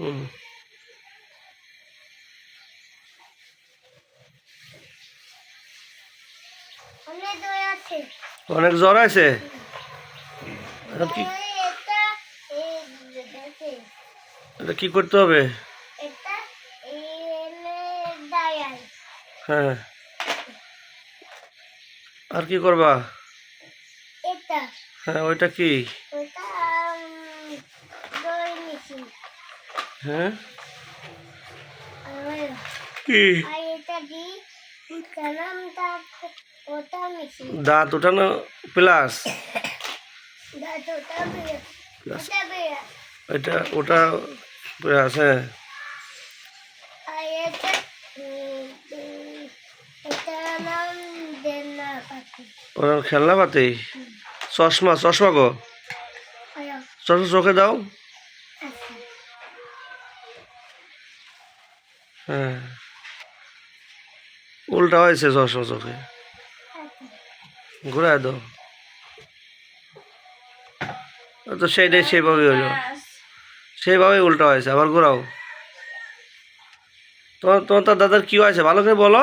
হুম। অনেক জ্বর আছে? এটা কি করতে হবে? হ্যাঁ। আর কি করবা? হ্যাঁ ওইটা কি ওটা উম, দই মেশিন হ্যাঁ? কি? দাঁত উঠানো প্লাস? এটা ওটা প্লাস হ্যাঁ। ওরা খেলনা পাতি? চশমা চশমা গো। চশমা চোখে দাও। হ্যাঁ। উল্টা হয়েছে চশমা চোখে ঘুরাই দাও। তো সেইটাই সেইভাবেই হলো। সেইভাবেই উল্টা হয়েছে, আবার ঘোরাও। তোমার তোমার তার দাদার কি হয়েছে? ভালো করে বলো।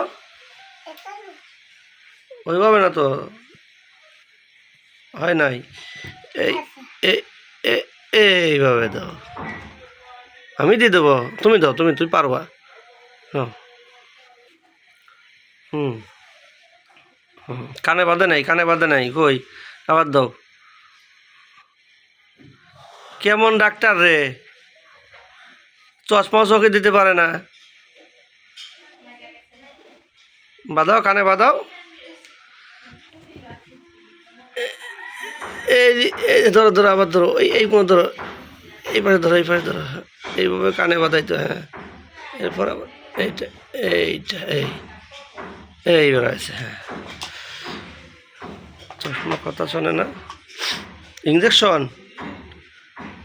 ওইভাবে না তো। হয় নাই। এইভাবে দাও। আমি দিয়ে দেবো। তুমি দাও, তুমি তুই পারবা। হুম। কানে বাঁধে নাই, কানে বাঁধে নাই, কই? আবার দাও। কেমন ডাক্তার রে? চশমা চোখে দিতে পারে না। বাঁধাও, কানে বাঁধাও। এই ধরো ধরো, আবার ধরো এই কোনো ধরো। এই পাশে ধরো এই পাশে ধরো। এইভাবে কানে বাঁধাইতো হ্যাঁ। এরপর আবার এইটা এইটা এই। এই বেড়াইছে হ্যাঁ। চশমা কথা শোনে না। ইঞ্জেকশন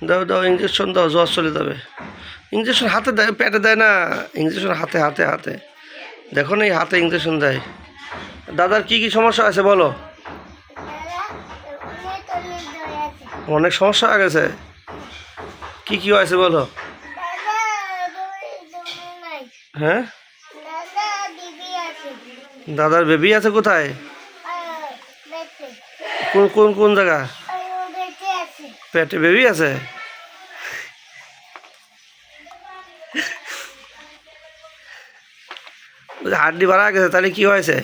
দাও দাও ইঞ্জেকশন দাও জ্বর চলে যাবে। ইঞ্জেকশন হাতে দেয় পেটে দেয় না। ইঞ্জেকশন হাতে হাতে হাতে। দেখো না এই হাতে ইঞ্জেকশন দেয়। দাদার কি কি সমস্যা আছে বলো? আছে। অনেক সমস্যা হয়ে গেছে। কি কি হয়েছে বলো? হ্যাঁ? দাদার বেবি আছে কোথায়? কোন কোন কোন জায়গা? পেটে বেবি আছে? হাড্ডি বাড়া গেছে, তাহলে কি হয়েছে?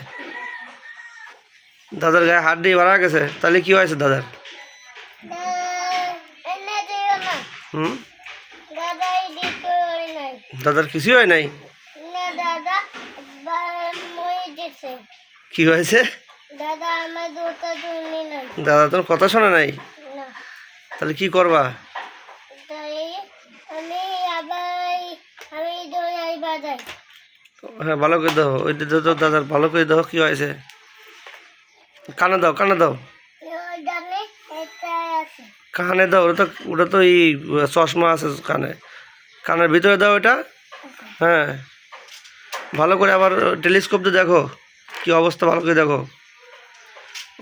দাদার গায়ে হাড্ডি বাড়া গেছে, তাহলে কি হয়েছে দাদার দা- এনে দিও না হুম? দাদার কিছুই হয় নাই? কি হয়েছে? দাদা তোর কথা শোনে নাই? তাহলে কি করবা? হ্যাঁ ভালো করে দাও। ওই দাও দাও, দাদার ভালো করে দাও কি হয়েছে? কানে দাও কানে দাও। কানে দাও, ওটা তো ওটা তো এই চশমা আছে কানে। কানের ভিতরে দাও এটা। হ্যাঁ। ভালো করে আবার টেলিস্কোপ দিয়ে দেখো, কি অবস্থা ভালো করে দেখো।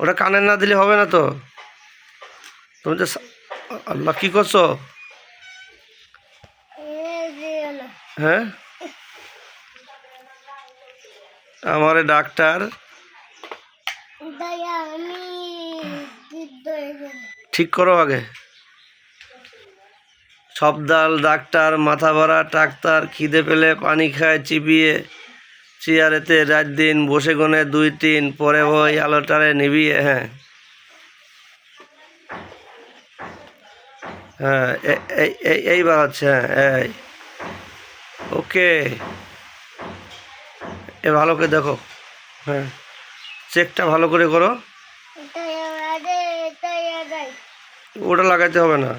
ওটা কানে না দিলে হবে না তো। তুমি তো আল্লাহ কী করছ? হ্যাঁ? আমার ডাক্তার দয়া আমি দই ঠিক করো আগে। সব দাল ডাক্তার, মাথা ভরা, ডাক্তার, খিদে পেলে পানি খায়, চিবিয়ে চেয়ারেতে রাত দিন বসে গনে দুই তিন পরে ওই আলোটারে নিবিয়ে হ্যাঁ। হ্যাঁ এই এইবার হচ্ছে হ্যাঁ এই। ওকে। এ ভালো করে দেখো হ্যাঁ। চেকটা ভালো করে করো দয়া আদে দয়া দাই ওটা লাগাইতে হবে না।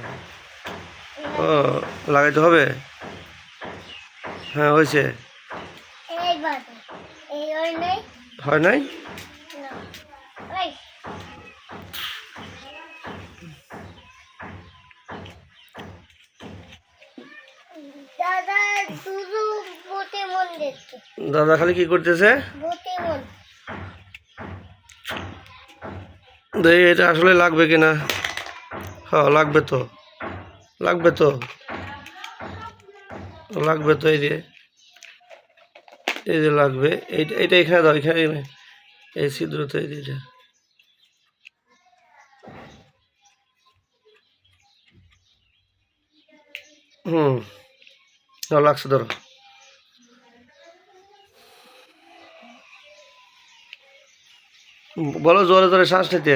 ও লাগাইতে হবে? হ্যাঁ হয়েছে। হয় নাই? দাদা খালি কি করতেছে? এটা আসলে লাগবে কিনা? হ্যাঁ লাগবে তো। লাগবে তো। লাগবে তো, এই যে। এই যে লাগবে। এইটা এইটা এখানে দাও, এখানে এই ছিদ্র তো এই যে। হুম। নাও লাগছে, ধরো। বলো, জোরে জোরে শ্বাস নিতে।